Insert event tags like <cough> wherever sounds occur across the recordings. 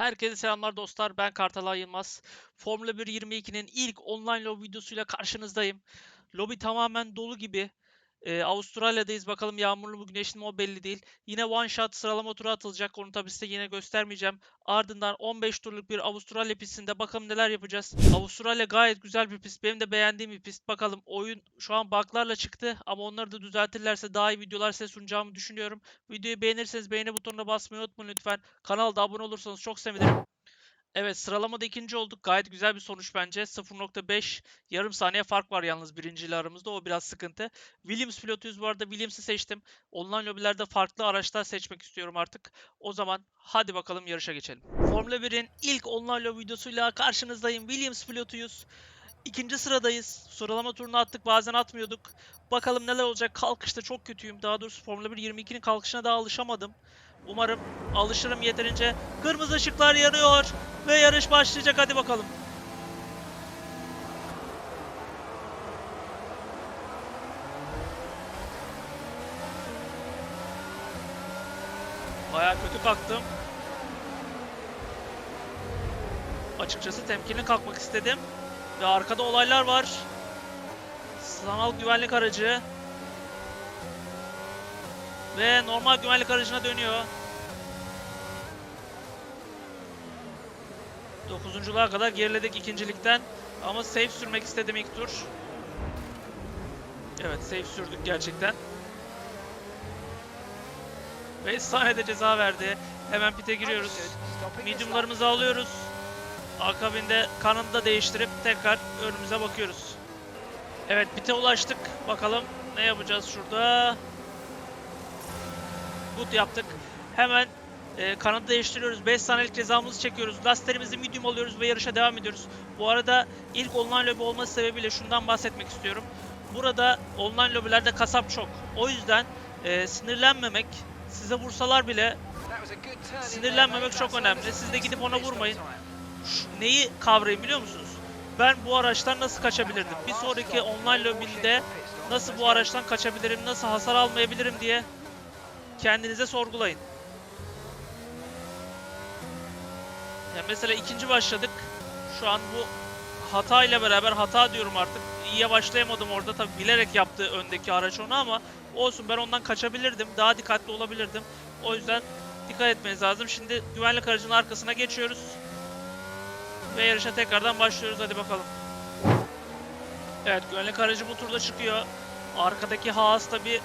Herkese selamlar dostlar. Ben Kartalay Yılmaz. Formula 1 22'nin ilk online lobby videosuyla karşınızdayım. Lobi tamamen dolu gibi. Ee, Avustralya'dayız. Bakalım yağmurlu mu güneşli mi o belli değil. Yine one shot sıralama turu atılacak. Onu tabii size yine göstermeyeceğim. Ardından 15 turluk bir Avustralya pistinde bakalım neler yapacağız. Avustralya gayet güzel bir pist. Benim de beğendiğim bir pist. Bakalım oyun şu an bug'larla çıktı ama onları da düzeltirlerse daha iyi videolar size sunacağımı düşünüyorum. Videoyu beğenirseniz beğeni butonuna basmayı unutmayın lütfen. Kanala da abone olursanız çok sevinirim. Evet sıralamada ikinci olduk. Gayet güzel bir sonuç bence. 0.5 yarım saniye fark var yalnız birinciyle aramızda. O biraz sıkıntı. Williams pilotuyuz bu arada. Williams'ı seçtim. Online lobilerde farklı araçlar seçmek istiyorum artık. O zaman hadi bakalım yarışa geçelim. Formula 1'in ilk online lobby videosuyla karşınızdayım. Williams pilotuyuz. İkinci sıradayız. Sıralama turunu attık bazen atmıyorduk. Bakalım neler olacak. Kalkışta çok kötüyüm. Daha doğrusu Formula 1 22'nin kalkışına daha alışamadım. Umarım alışırım yeterince. Kırmızı ışıklar yanıyor ve yarış başlayacak. Hadi bakalım. Baya kötü kalktım. Açıkçası temkinli kalkmak istedim. Ve arkada olaylar var. Sanal güvenlik aracı. Ve normal güvenlik aracına dönüyor. Dokuzunculuğa kadar geriledik ikincilikten. Ama safe sürmek istedim ilk tur. Evet safe sürdük gerçekten. 5 saniyede ceza verdi. Hemen pite giriyoruz. Medium'larımızı alıyoruz. Akabinde kanını da değiştirip tekrar önümüze bakıyoruz. Evet pite ulaştık. Bakalım ne yapacağız şurada. Good yaptık. Hemen e, kanadı değiştiriyoruz. 5 saniyelik cezamızı çekiyoruz. Lastiklerimizi medium alıyoruz ve yarışa devam ediyoruz. Bu arada ilk online lobi olması sebebiyle şundan bahsetmek istiyorum. Burada online lobilerde kasap çok. O yüzden e, sinirlenmemek, size vursalar bile Sinirlenmemek çok önemli. Siz de gidip ona vurmayın. şu- neyi kavrayın biliyor musunuz? Ben bu araçtan nasıl kaçabilirdim? Bir sonraki online lobide nasıl bu araçtan kaçabilirim, nasıl hasar almayabilirim diye kendinize sorgulayın. Ya mesela ikinci başladık. Şu an bu hata ile beraber hata diyorum artık. İyiye başlayamadım orada tabi bilerek yaptı öndeki araç onu ama olsun ben ondan kaçabilirdim. Daha dikkatli olabilirdim. O yüzden dikkat etmeniz lazım. Şimdi güvenlik aracının arkasına geçiyoruz. Ve yarışa tekrardan başlıyoruz. Hadi bakalım. Evet güvenlik aracı bu turda çıkıyor. Arkadaki Haas tabi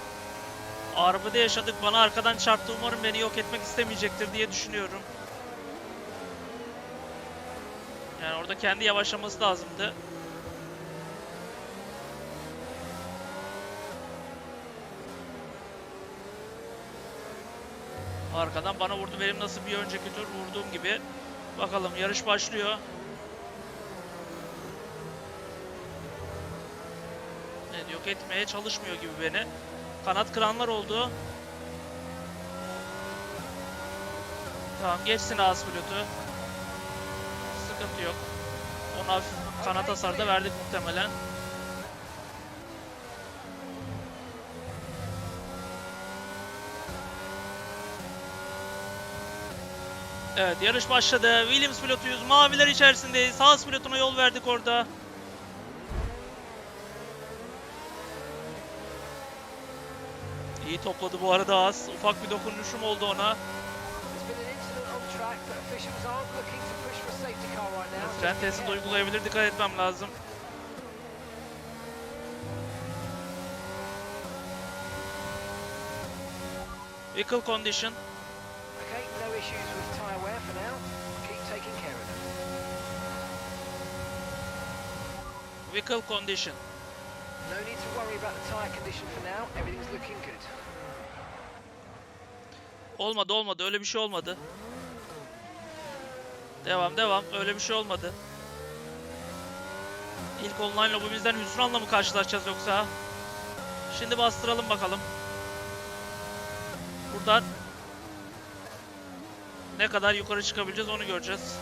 arabada yaşadık. Bana arkadan çarptı. Umarım beni yok etmek istemeyecektir diye düşünüyorum. Yani orada kendi yavaşlaması lazımdı. Arkadan bana vurdu. Benim nasıl bir önceki tur vurduğum gibi. Bakalım yarış başlıyor. Evet, yok etmeye çalışmıyor gibi beni. Kanat kıranlar oldu. Tamam geçsin ağız pilotu. Sıkıntı yok. Ona kanat hasarı da verdik muhtemelen. Evet yarış başladı. Williams pilotuyuz. Maviler içerisindeyiz. Haas pilotuna yol verdik orada. İyi topladı bu arada Haas. Ufak bir dokunuşum oldu ona. Fren testi de uygulayabilir. Dikkat etmem lazım. Vehicle condition. Vehicle condition. No need to worry about the tyre condition for now. Everything's looking good. Olmadı olmadı. Öyle bir şey olmadı. Devam devam. Öyle bir şey olmadı. İlk online lobimizden hüsranla mı karşılaşacağız yoksa? Şimdi bastıralım bakalım. Buradan ne kadar yukarı çıkabileceğiz onu göreceğiz.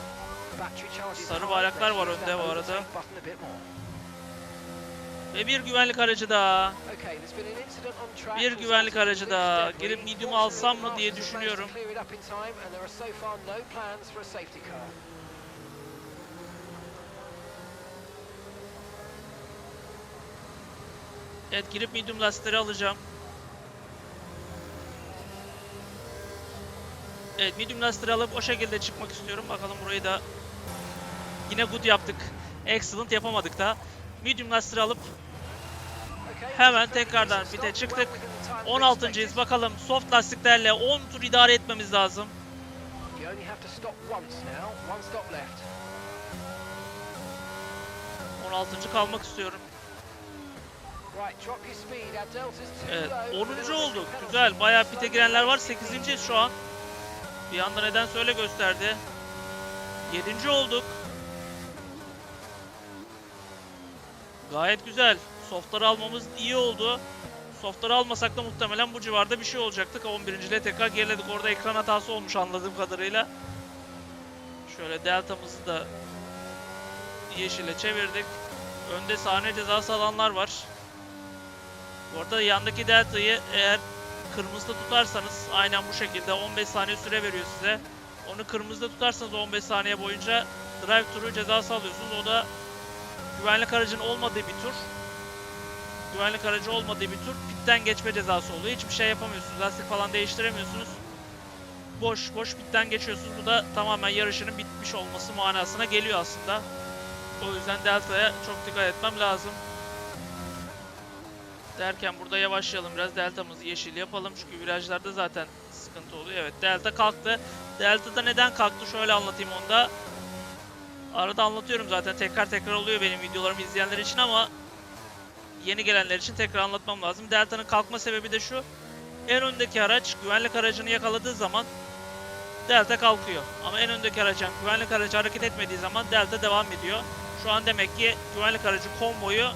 Sarı bayraklar var önde bu arada. Ve bir güvenlik aracı daha. Bir güvenlik aracı daha. Gelip Fortunately, alsam mı diye düşünüyorum. Evet girip medium lastikleri alacağım. Evet medium lastikleri alıp o şekilde çıkmak istiyorum. Bakalım burayı da yine good yaptık. Excellent yapamadık da. Medium lastikleri alıp Hemen tekrardan stop, çıktık. well within the time we 16.'yız. expected. Bakalım soft lastiklerle 10 tur idare etmemiz lazım. 16. kalmak istiyorum. Evet, low. 10. We're gonna risk olduk. Güzel. Bayağı pite girenler var. slow down. 8.'yiz şu an. Bir anda nedense öyle gösterdi. 7. olduk. Gayet güzel. Softları almamız iyi oldu. Softları almasak da muhtemelen bu civarda bir şey olacaktık. 11. ile tekrar geriledik. Orada ekran hatası olmuş anladığım kadarıyla. Şöyle deltamızı da yeşile çevirdik. Önde sahne cezası alanlar var. Bu arada yandaki deltayı eğer kırmızıda tutarsanız aynen bu şekilde 15 saniye süre veriyor size. Onu kırmızıda tutarsanız 15 saniye boyunca drive turu cezası alıyorsunuz. O da güvenlik aracının olmadığı bir tur. Güvenlik aracı olmadığı bir tur pitten geçme cezası oluyor. Hiçbir şey yapamıyorsunuz. Lastik falan değiştiremiyorsunuz. Boş boş pitten geçiyorsunuz. Bu da tamamen yarışının bitmiş olması manasına geliyor aslında. O yüzden deltaya çok dikkat etmem lazım. Derken burada yavaşlayalım biraz. Deltamızı yeşil yapalım. Çünkü virajlarda zaten sıkıntı oluyor. Evet delta kalktı. Delta'da neden kalktı şöyle anlatayım onu da. Arada anlatıyorum zaten. Tekrar tekrar oluyor benim videolarımı izleyenler için ama yeni gelenler için tekrar anlatmam lazım. Delta'nın kalkma sebebi de şu. En öndeki araç güvenlik aracını yakaladığı zaman Delta kalkıyor. Ama en öndeki aracın güvenlik aracı hareket etmediği zaman Delta devam ediyor. Şu an demek ki güvenlik aracı konvoyu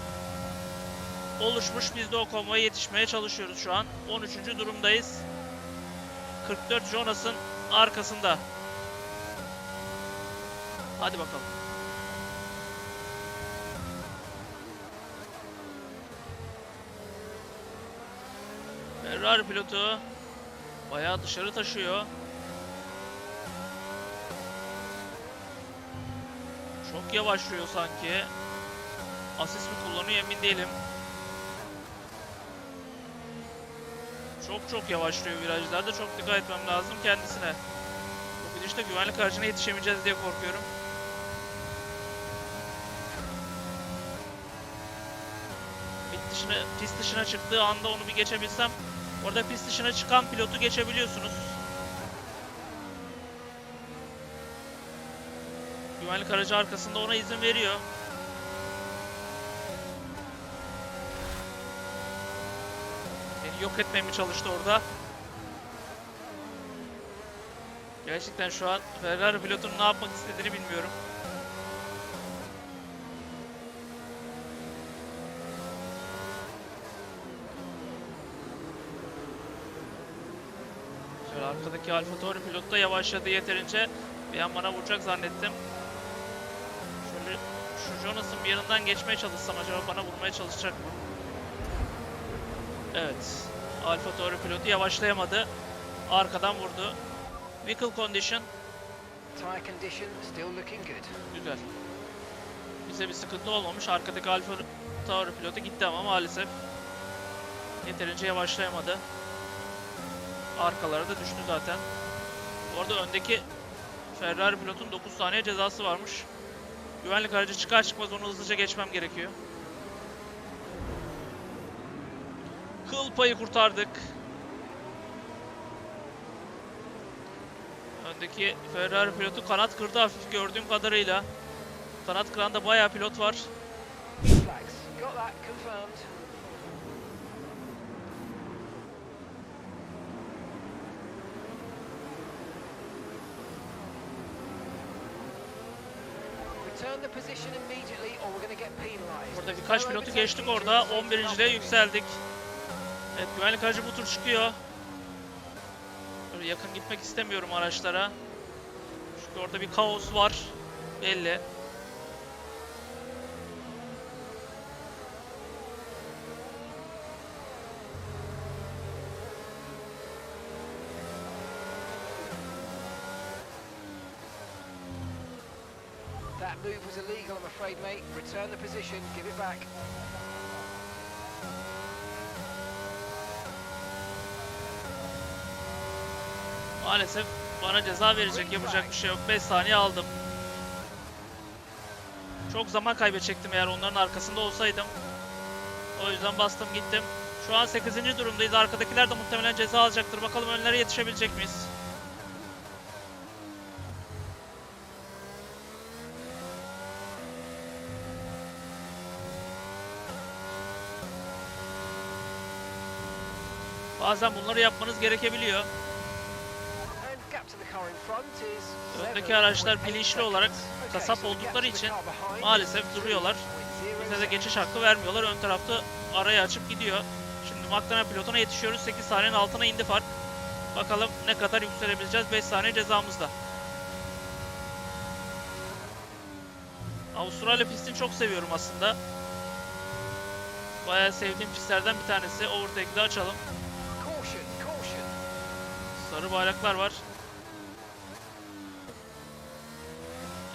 oluşmuş. Biz de o konvoya yetişmeye çalışıyoruz şu an. 13. durumdayız. 44 Jonas'ın arkasında. Hadi bakalım. Ferrari pilotu bayağı dışarı taşıyor. Çok yavaşlıyor sanki. Asist mi kullanıyor emin değilim. Çok çok yavaşlıyor virajlarda. Çok dikkat etmem lazım kendisine. Bu gidişte güvenlik aracına yetişemeyeceğiz diye korkuyorum. Dışına, pist dışına çıktığı anda onu bir geçebilsem. Orada pist dışına çıkan pilotu geçebiliyorsunuz. Güvenlik aracı arkasında ona izin veriyor. Beni yok etmeye mi çalıştı orada? Gerçekten şu an Ferrari pilotunun ne yapmak istediğini bilmiyorum. Şöyle arkadaki Alfa Tauri pilot da yavaşladı yeterince. Bir an bana vuracak zannettim. Şöyle şu Jonas'ın bir yanından geçmeye çalışsam acaba bana vurmaya çalışacak mı? Evet. Alfa Tauri pilotu yavaşlayamadı. Arkadan vurdu. Vehicle condition Tire condition still looking good. güzel. Bize bir sıkıntı olmamış. Arkadaki Alfa Tauri pilotu gitti ama maalesef yeterince yavaşlayamadı. Arkaları da düştü zaten. Bu arada öndeki Ferrari pilotun 9 saniye cezası varmış. Güvenlik aracı çıkar çıkmaz onu hızlıca geçmem gerekiyor. Kıl payı kurtardık. Öndeki Ferrari pilotu kanat kırdı hafif gördüğüm kadarıyla. Kanat kıran da bayağı pilot var. Burada birkaç pilotu geçtik orada. 11. ile yükseldik. Evet güvenlik aracı bu tur çıkıyor. Böyle yakın gitmek istemiyorum araçlara. Çünkü orada bir kaos var. Belli. Move was illegal, I'm afraid, mate. Return the position, give it back. Maalesef bana ceza verecek. Yapacak bir şey yok. 5 saniye aldım. Çok zaman kaybedecektim eğer onların arkasında olsaydım. O yüzden bastım gittim. Şu an 8. durumdayız. Arkadakiler de muhtemelen ceza alacaktır. Bakalım önlere yetişebilecek miyiz? Bazen bunları yapmanız gerekebiliyor. Öndeki 7.8 araçlar bilinçli olarak kasap oldukları için maalesef duruyorlar. 2.0 Bize de geçiş hakkı vermiyorlar. Ön tarafta arayı açıp gidiyor. Şimdi McLaren pilotuna yetişiyoruz. 8 saniyenin altına indi fark. Bakalım ne kadar yükselebileceğiz 5 saniye cezamızda. Avustralya pistini çok seviyorum aslında. Bayağı sevdiğim pistlerden bir tanesi. Overtake'de açalım. Sarı bayraklar var.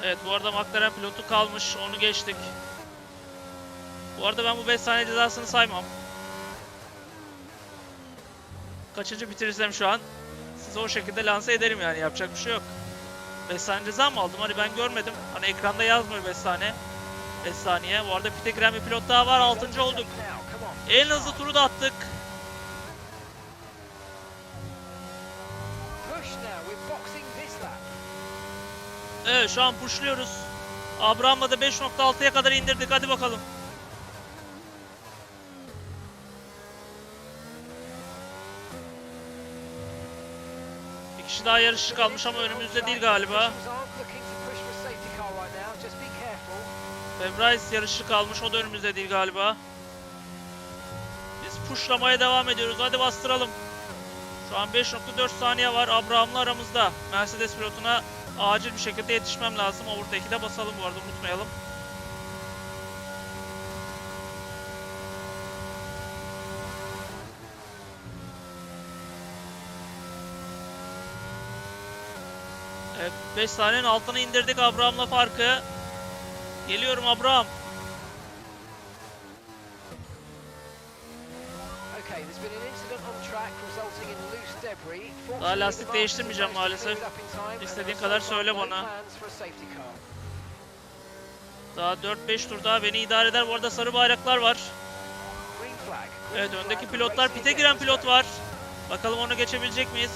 Evet bu arada McLaren pilotu kalmış. Onu geçtik. Bu arada ben bu 5 saniye cezasını saymam. Kaçıncı bitirirsem şu an size o şekilde lanse ederim yani yapacak bir şey yok. 5 saniye ceza mı aldım? Hani ben görmedim. Hani ekranda yazmıyor 5 saniye. 5 saniye. Bu arada pite giren bir pilot daha var. 6. olduk. En hızlı turu da attık. Evet şu an pushluyoruz. Abraham'la da 5.6'ya kadar indirdik. Hadi bakalım. Bir kişi daha yarışçı kalmış ama önümüzde değil galiba. Febrais yarışçı kalmış. O da önümüzde değil galiba. Biz pushlamaya devam ediyoruz. Hadi bastıralım. Şu an 5.4 saniye var. Abraham'la aramızda. Mercedes pilotuna acil bir şekilde yetişmem lazım. Overtake'i de basalım bu arada unutmayalım. Evet 5 saniyenin altına indirdik Abraham'la farkı. Geliyorum Abraham. Daha lastik değiştirmeyeceğim maalesef. İstediğin kadar söyle bana. Daha 4-5 tur daha beni idare eder. Bu arada sarı bayraklar var. Evet öndeki pilotlar pite giren pilot var. Bakalım onu geçebilecek miyiz?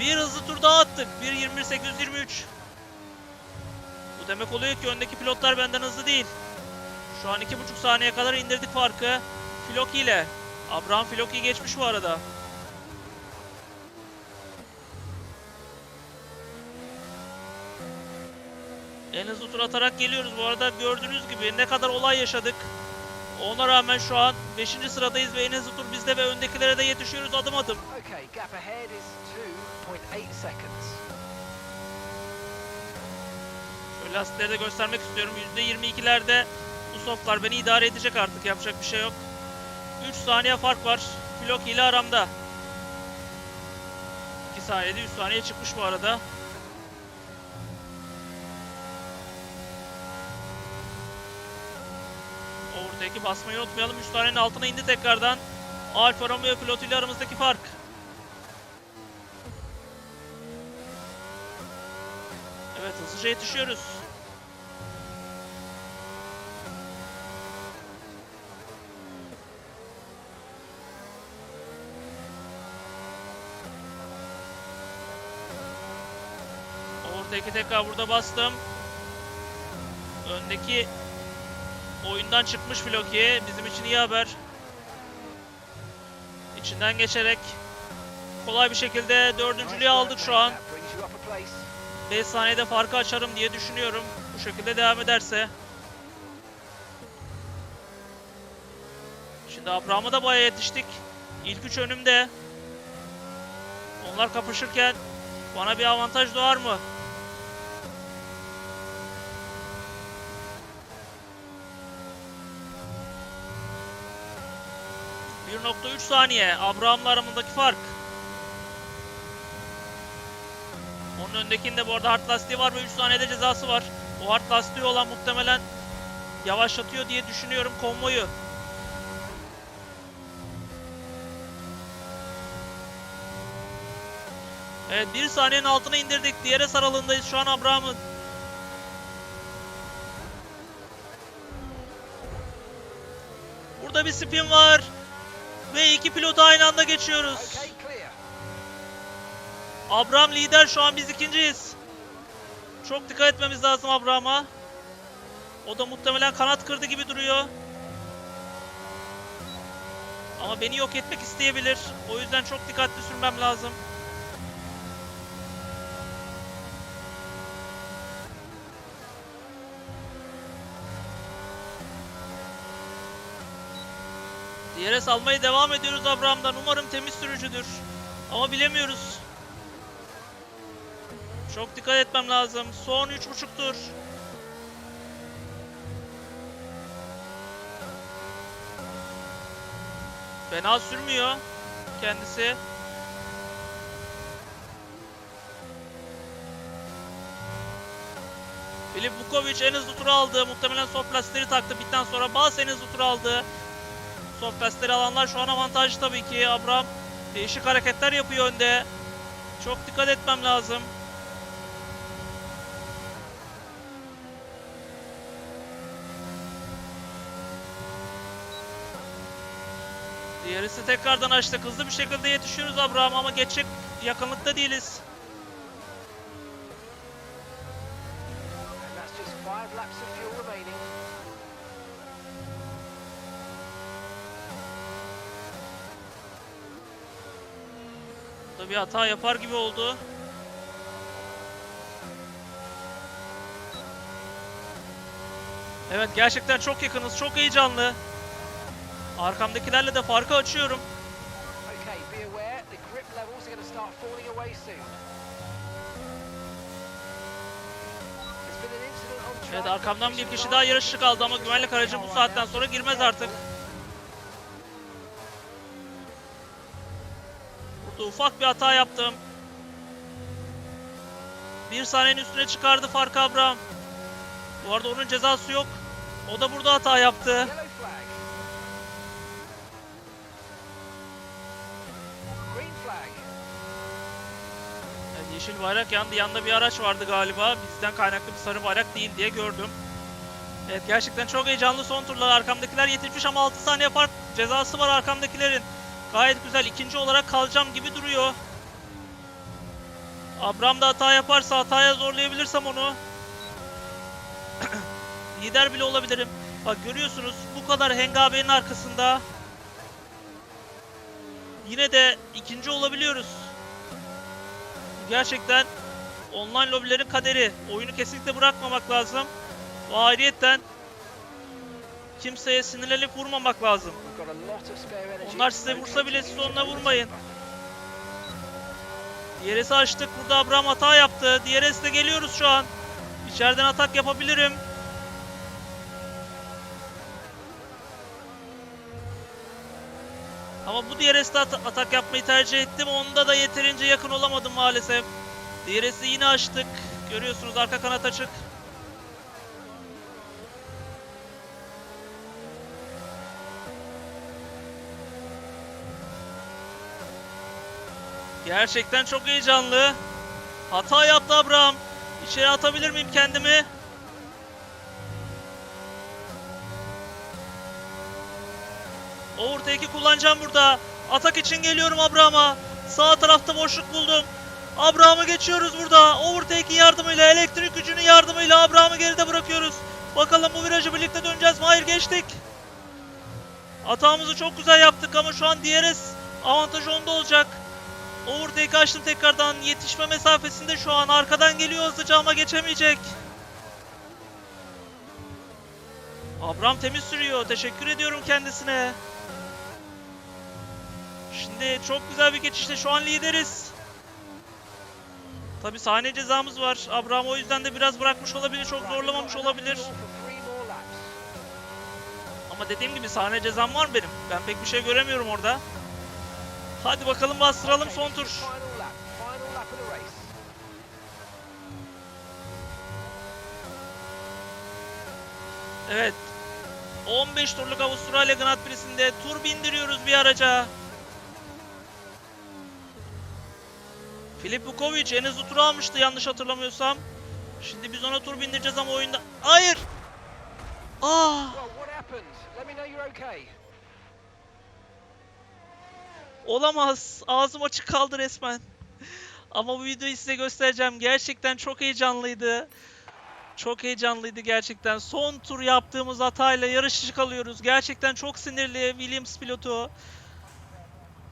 Bir hızlı tur daha attık. 1.21.823. Bu demek oluyor ki öndeki pilotlar benden hızlı değil. Şu an 2.5 saniye kadar indirdik farkı. Filoki ile. Abraham Filoki'yi geçmiş bu arada. En hızlı tur atarak geliyoruz. Bu arada gördüğünüz gibi ne kadar olay yaşadık. Ona rağmen şu an 5. sıradayız ve en hızlı tur bizde ve öndekilere de yetişiyoruz adım adım. Okay, gap ahead is 2.8 seconds. Şöyle lastikleri de göstermek istiyorum. %22'lerde bu softlar beni idare edecek artık. Yapacak bir şey yok. 3 saniye fark var. Floki ile aramda. 2 saniyede 3 saniye çıkmış bu arada. Overtake'i basmayı unutmayalım. 3 saniyenin altına indi tekrardan. Alfa Romeo pilotu ile aramızdaki fark. Evet hızlıca yetişiyoruz. Overtake'i tekrar burada bastım. Öndeki oyundan çıkmış Floki. Bizim için iyi haber. İçinden geçerek kolay bir şekilde dördüncülüğü aldık şu an. That brings you up a place. 5 saniyede farkı açarım diye düşünüyorum. Bu şekilde devam ederse. Şimdi Abraham'a da bayağı yetiştik. İlk üç önümde. Onlar kapışırken bana bir avantaj doğar mı? ...1.3 saniye. Abraham'la aramındaki fark. Onun öndekinde bu arada hard lastiği var ve 3 saniyede cezası var. O hard lastiği olan muhtemelen yavaşlatıyor diye düşünüyorum konvoyu. Evet bir saniyenin altına indirdik. Diğer aralığındayız şu an Abraham'ın. Burada bir spin var. Ve iki pilotu aynı anda geçiyoruz. Abraham lider şu an biz ikinciyiz. Çok dikkat etmemiz lazım Abraham'a. O da muhtemelen kanat kırdı gibi duruyor. Ama beni yok etmek isteyebilir. O yüzden çok dikkatli sürmem lazım. DRS almaya devam ediyoruz Abraham'dan. Umarım temiz sürücüdür. Ama bilemiyoruz. Çok dikkat etmem lazım. Son 3.5 tur. Fena sürmüyor kendisi. Filip Vukovic en hızlı turu aldı. Muhtemelen soft lastikleri taktı. Bitten sonra Bas en hızlı turu aldı. Soft lastikleri alanlar şu an avantajlı tabii ki. Abraham değişik hareketler yapıyor önde. Çok dikkat etmem lazım. Diğerisi tekrardan açtık. Hızlı bir şekilde yetişiyoruz Abraham ama geçecek yakınlıkta değiliz. Burada bir hata yapar gibi oldu. Evet gerçekten çok yakınız. Çok heyecanlı. Arkamdakilerle de farkı açıyorum. Evet arkamdan bir kişi daha yarışçı kaldı ama güvenlik aracı bu saatten sonra girmez artık. Ufak bir hata yaptım. Bir saniyenin üstüne çıkardı farkı Abraham. Bu arada onun cezası yok. O da burada hata yaptı. Evet, yeşil bayrak yandı. Yanında bir araç vardı galiba. Bizden kaynaklı bir sarı bayrak değil diye gördüm. Evet gerçekten çok heyecanlı son turlar. Arkamdakiler yetişmiş ama 6 saniye fark cezası var arkamdakilerin. Gayet güzel. ikinci olarak kalacağım gibi duruyor. Abram da hata yaparsa hataya zorlayabilirsem onu. <clears throat> Lider bile olabilirim. Bak görüyorsunuz bu kadar hengabenin arkasında. Yine de ikinci olabiliyoruz. Gerçekten online lobilerin kaderi. Oyunu kesinlikle bırakmamak lazım. Ve kimseye sinirlenip vurmamak lazım. Onlar size vursa bile siz onunla vurmayın. DRS'i açtık. Burada Abraham hata yaptı. DRS'le geliyoruz şu an. İçeriden atak yapabilirim. Ama bu DRS'de at- atak yapmayı tercih ettim. Onda da yeterince yakın olamadım maalesef. DRS'i yine açtık. Görüyorsunuz arka kanat açık. Gerçekten çok heyecanlı. Hata yaptı Abraham. İçeri atabilir miyim kendimi? Overtake'i kullanacağım burada. Atak için geliyorum Abraham'a. Sağ tarafta boşluk buldum. Abraham'ı geçiyoruz burada. Overtake'in yardımıyla, elektrik gücünün yardımıyla Abraham'ı geride bırakıyoruz. Bakalım bu virajı birlikte döneceğiz mi? Hayır geçtik. Hatamızı çok güzel yaptık ama şu an DRS avantajı onda olacak. Overtake açtım tekrardan. Yetişme mesafesinde şu an. Arkadan geliyor hızlıca ama geçemeyecek. Abram temiz sürüyor. Teşekkür ediyorum kendisine. Şimdi çok güzel bir geçişte şu an lideriz. Tabi sahne cezamız var. Abraham o yüzden de biraz bırakmış olabilir. Çok zorlamamış olabilir. Ama dediğim gibi sahne cezam var benim. Ben pek bir şey göremiyorum orada. Hadi bakalım bastıralım son tur. Evet. 15 turluk Avustralya Grand Prix'sinde tur bindiriyoruz bir araca. Filip Vukovic en hızlı turu almıştı yanlış hatırlamıyorsam. Şimdi biz ona tur bindireceğiz ama oyunda... Hayır! Ah! Well, Olamaz. Ağzım açık kaldı resmen. Ama bu videoyu size göstereceğim. Gerçekten çok heyecanlıydı. Çok heyecanlıydı gerçekten. Son tur yaptığımız hatayla yarışçı kalıyoruz. Gerçekten çok sinirli Williams pilotu.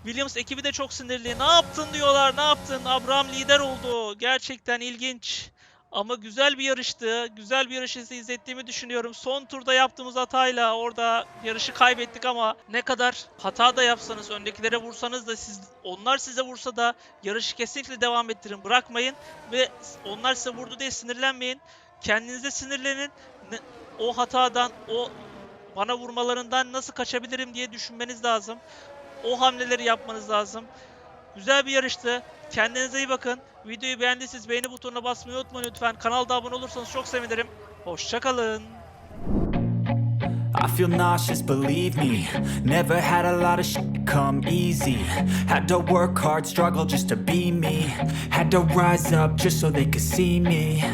Williams ekibi de çok sinirli. Ne yaptın diyorlar, ne yaptın? Abraham lider oldu. Gerçekten ilginç. Ama güzel bir yarıştı. Güzel bir yarış izlettiğimi düşünüyorum. Son turda yaptığımız hatayla orada yarışı kaybettik ama ne kadar hata da yapsanız, öndekilere vursanız da siz onlar size vursa da yarışı kesinlikle devam ettirin. Bırakmayın ve onlar size vurdu diye sinirlenmeyin. Kendinize sinirlenin. O hatadan, o bana vurmalarından nasıl kaçabilirim diye düşünmeniz lazım. O hamleleri yapmanız lazım. Güzel bir yarıştı. Kendinize iyi bakın. Videoyu beğendiyseniz beğeni butonuna basmayı unutmayın lütfen. Kanalda abone olursanız çok sevinirim. Hoşçakalın. I feel nauseous, believe me. Never had a lot of shit come easy. Had to work hard, struggle just to be me. Had to rise up just so they could see me.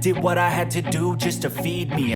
Did what I had to do just to feed me.